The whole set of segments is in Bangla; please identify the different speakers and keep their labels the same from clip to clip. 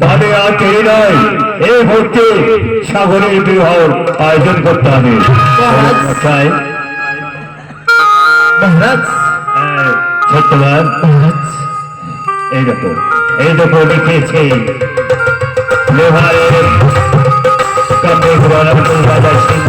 Speaker 1: তাহলে আর দেরি নয় এই মুহূর্তে সাগরের বিবাহ আয়োজন করতে হবে মশাই, সত্যবান এই দেখো এই দেখো লিখেছে লোহারের কবে গরমপুর সিংহ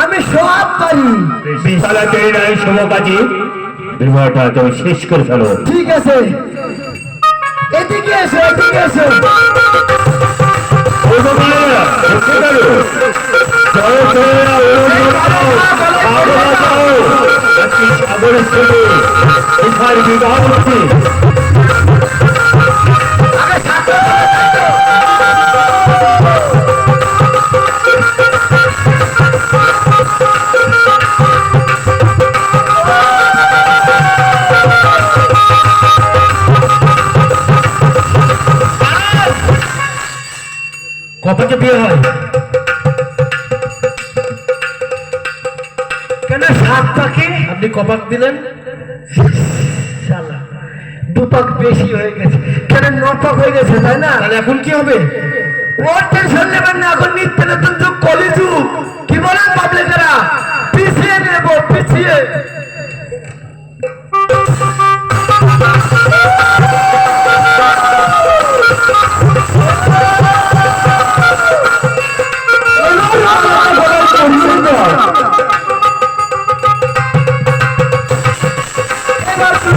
Speaker 1: আমি
Speaker 2: সব পারি
Speaker 1: বিশালাতে নাই সমকাজী বিবাহটা তুমি শেষ করে ফেলো
Speaker 2: ঠিক আছে এদিকে এসো এদিকে এসো
Speaker 1: ও বাবারা, কপাকে বিয়ে হয়?
Speaker 2: কেন সাত পাকে? আপনি কপাক দিলেন? দুপাক বেশি হয়ে গেছে। কেন নপাক হয়ে গেছে তাই না?
Speaker 1: এখন কি হবে?
Speaker 2: ওর টেনশন নেবেন না এখন নিত্য নতুন যুগ কলি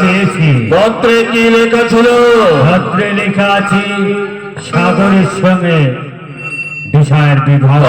Speaker 1: পেয়েছি। পত্রে কি লেখা ছিল? পত্রে লেখা আছে সাগরের সঙ্গে বিষয়ের বিবাহ